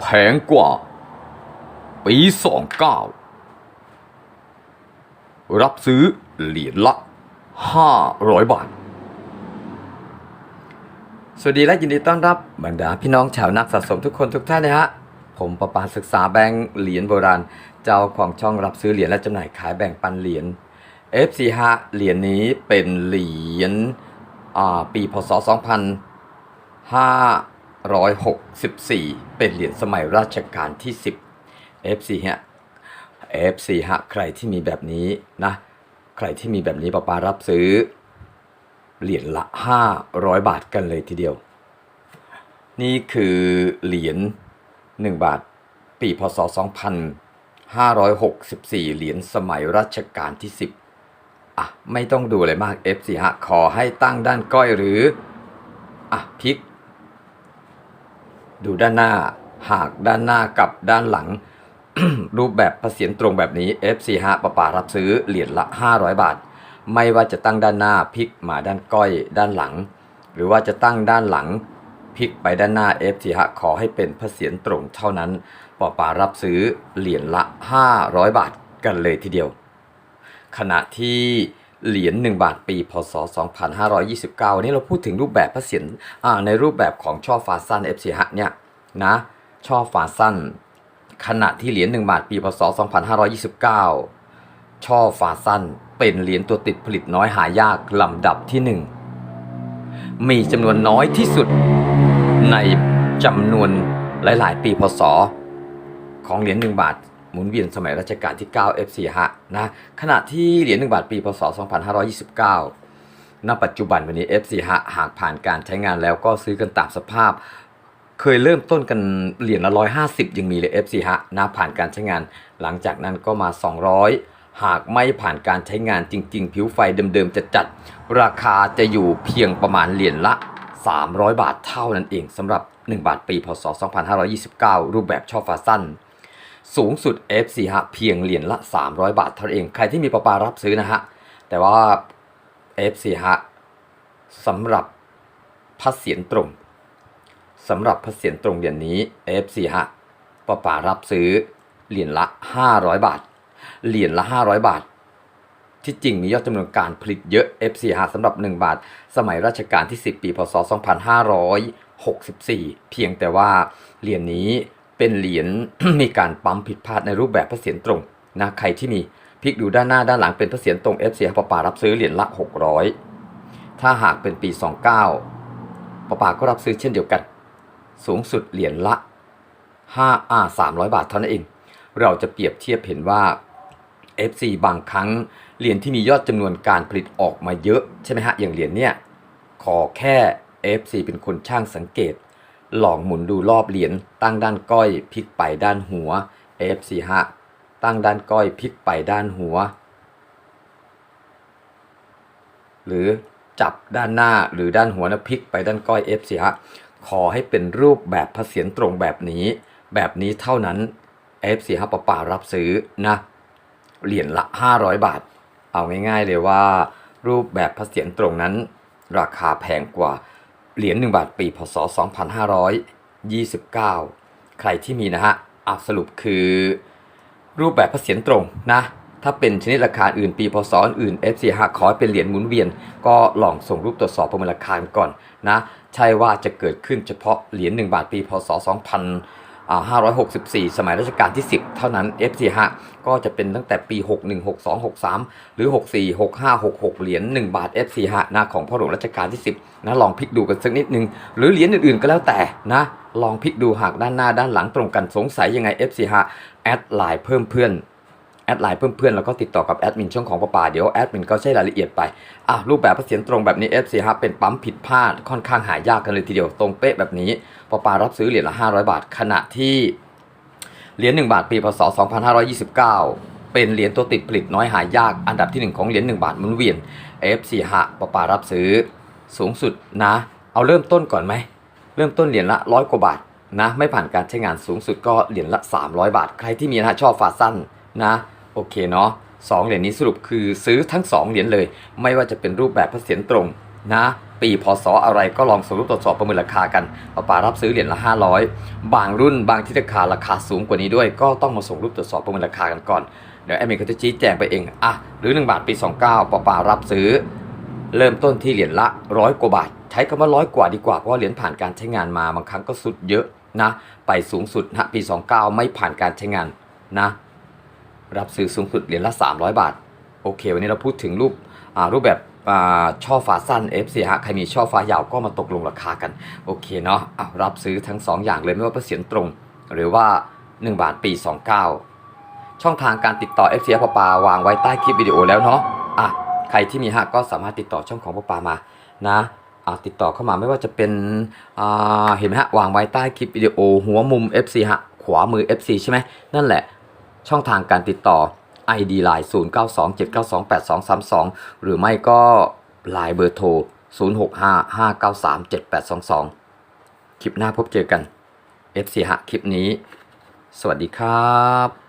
แพงกว่า ปีสองเก้ารับซื้อเหรียญละห้าร้อยบาท สวัสดีและยินดีต้อนรับบรรดาพี่น้องชาวนักสะสมทุกคนทุกท่านนะฮะ ผมประปาศึกษาแบงค์เหรียญโบราณ เจ้าของช่องรับซื้อเหรียญและจำหน่ายขายแบ่งปันเหรียญ FC5 เหรียญนี้เป็นเหรียญอ่าปีพศ 2564 เป็นเหรียญสมัยราชการที่ 10 FC ฮะ FC ฮะ ใครที่มีแบบนี้นะ ใครที่มีแบบนี้ประปารับซื้อ เหรียญละ 500 บาทกันเลยทีเดียว นี่คือเหรียญ 1 บาท ปีพศ 2564 เหรียญสมัยรัชกาลที่ 10 อะ ไม่ต้องดูอะไรมาก F4 ฮะ ขอให้ตั้งด้านก้อยหรือ อะพลิก ดูด้านหน้า หากด้านหน้ากับด้านหลัง รูปแบบประเสียนตรงแบบนี้ F4 ฮะประปารับซื้อเหรียญละ 500 บาท ไม่ว่าจะตั้งด้านหน้าพลิกมาด้านก้อยด้านหลัง หรือว่าจะตั้งด้านหลังพลิกไปด้านหน้า F4 ฮะขอให้เป็นพระเสียนตรงเท่านั้นปอปารับซื้อเหรียญละ 500 บาทกันเลยทีเดียว ขณะที่ เหรียญ1บาทปี พศ 2529 วันนี้เราพูดถึงรูปแบบพระเสียรในรูปแบบของช่อฟ้าสั้น FC ฮะเนี่ยนะช่อฟ้าสั้น ขณะที่เหรียญ1บาทปี พศ 2529 ช่อฟ้าสั้นเป็นเหรียญตัวติดผลิตน้อยหายากลำดับที่ 1 มีจำนวนน้อยที่สุดในจำนวนหลาย ๆ ปีพศ ของเหรียญ1บาท หมุนเวียนสมัยรัชกาลที่ 9 FC ฮะนะขณะที่เหรียญ1บาทปีพศ 2529 ณ ปัจจุบันวันนี้ FC ฮะหากผ่านการใช้งานแล้วก็ซื้อกันตามสภาพ เคยเริ่มต้นกันเหรียญละ 150 ยังมีเลย FC ฮะนะผ่านการใช้งาน หลังจากนั้นก็มา 200หากไม่ผ่านการใช้งานจริง ๆ ผิวไฟเดิมๆจะจัด ราคาจะอยู่เพียงประมาณเหรียญละ 300 บาทเท่านั้นเองสำหรับ 1 บาทปีพศ 2529 รูปแบบช่อฟ้าสั้น สูงสุด F4 ฮะเพียงเหรียญละ 300 บาทเท่านั้นเอง ใครที่มีประปารับซื้อนะฮะ แต่ว่า F4 ฮะสำหรับพัดเสียนตรงสำหรับพัดเสียนตรงเหรียญนี้ F4 ฮะประปารับซื้อเหรียญละ 500 บาท เหรียญละ 500 บาท ที่จริงมียอดจำนวนการผลิตเยอะ F4 ฮะสำหรับ 1 บาท สมัยรัชกาลที่ 10 ปีพศ 2564 เพียงแต่ว่าเหรียญนี้ เป็นเหรียญมีการปั๊มผิดพลาดในรูปแบบพระเศียรตรงนะใครที่มีพลิกดูด้านหน้าด้านหลังเป็นพระเศียรตรง F4 ปะปารับซื้อเหรียญละ 600 ถ้าหากเป็นปี 29ปปาก็รับซื้อเช่นเดียวกัน สูงสุดเหรียญละ5อ่า300 บาทเท่านั้นเอง เราจะเปรียบเทียบเห็นว่า FC บางครั้งเหรียญที่มียอดจำนวนการผลิตออกมาเยอะใช่ไหมฮะอย่างเหรียญเนี่ยขอแค่ FC เป็นคนช่างสังเกต ลองหมุนดูรอบเหรียญตั้งด้านก้อยพลิกไปด้านหัว F4 ฮะตั้งด้านก้อยพลิกไปด้านหัว หรือจับด้านหน้าหรือด้านหัวนะพลิกไปด้านก้อย F4 ฮะขอให้เป็นรูปแบบพระเศียรตรงแบบนี้ แบบนี้เท่านั้น F4 ฮะป่าป่ารับซื้อนะเหรียญละ 500 บาท เอาง่ายๆเลยว่า รูปแบบพระเศียรตรงนั้น ราคาแพงกว่า เหรียญ1บาทปีพศ 2529 ใครที่มีนะฮะอะสรุปคือรูปแบบภาษียนตรงนะ ถ้าเป็นชนิดราคาอื่นปีพศอื่น FC หากขอให้เป็นเหรียญหมุนเวียน ก็ลองส่งรูปตรวจสอบประเมินราคาก่อนนะ ใช่ว่าจะเกิดขึ้นเฉพาะเหรียญ1บาทปีพศ 2000 564 สมัยรัชกาลที่ 10 เท่านั้น FC ฮะก็จะเป็นตั้งแต่ปี 61 62 63 หรือ 64 65 66 เหรียญ1บาท FC ฮะนะของพ่อหลวงรัชกาลที่ 10นะลองพลิกดูกันสักนิดนึง หรือเหรียญอื่นๆก็แล้วแต่นะลองพลิกดูหากด้านหน้าด้านหลังตรงกันสงสัยยังไง FC ฮะแอดไลน์เพิ่มเพื่อน แอดไลน์เพื่อนๆ แล้วก็ติดต่อกับแอดมินช่องของประปาเดี๋ยวแอดมินก็ใช้รายละเอียดไปอะรูปแบบพระเศียรตรงแบบนี้ FC ฮะเป็นปั๊มผิดพลาดค่อนข้างหายากกันเลยทีเดียวตรงเป๊ะแบบนี้ประปารับซื้อเหรียญละ 500 บาท ขณะที่เหรียญ1บาทปีพศ 2529 เป็นเหรียญตัวติดผลิตน้อยหายากอันดับที่ 1 ของเหรียญ1บาทหมุนเวียน F4 หะปะปารับซื้อสูงสุดนะ เอาเริ่มต้นก่อนไหมเริ่มต้นเหรียญละร้อยกว่าบาทนะไม่ผ่านการใช้งานสูงสุดก็เหรียญละ 300 บาท ใครที่มีนะชอบฝาสั้นนะ โอเคเนาะสองเหรียญนี้สรุปคือซื้อทั้ง 2 เหรียญเลย ไม่ว่าจะเป็นรูปแบบพระเศียรตรงนะปีพศอะไรก็ลองสรุปตรวจสอบประเมินราคากันป้าป๋ารับซื้อเหรียญละ 500 บางรุ่นบางที่ราคาราคาสูงกว่านี้ด้วย ก็ต้องมาส่งรูปตรวจสอบประเมินราคากันก่อนเดี๋ยวแอดมินก็จะชี้แจงไปเองอะหรือ 1 บาทปี 29ป้าป๋ารับซื้อ เริ่มต้นที่เหรียญละร้อยกว่าบาท ใช้คำว่าร้อยกว่าดีกว่าเพราะเหรียญผ่านการใช้งานมาบางครั้งก็สุดเยอะนะไปสูงสุดนะปี 29 ไม่ผ่านการใช้งานนะ รับซื้อสูงสุดเหรียญละ 300 บาท โอเค วันนี้เราพูดถึงรูปรูปแบบช่อฟ้าสั้น FC ฮะใครมีช่อฟ้ายาวก็มาตกลงราคากัน โอเคเนาะรับซื้อทั้ง 2 อย่างเลยไม่ว่าเปอร์เซ็นต์ตรง หรือว่า 1 บาทปี 29 ช่องทางการติดต่อ FC ปปาวางไว้ใต้คลิปวิดีโอแล้วเนาะอะใครที่มีฮะก็สามารถติดต่อช่องของปปามานะติดต่อเข้ามาไม่ว่าจะเป็นเห็นไหมฮะวางไว้ใต้คลิปวิดีโอหัวมุม FC ฮะขวามือ FC ใช่ไหมนั่นแหละ ช่องทางการติดต่อ ID Line 0927928232 หรือไม่ก็ Line เบอร์โทร 0655937822 คลิปหน้าพบเจอกัน FC ฮะคลิปนี้ สวัสดีครับ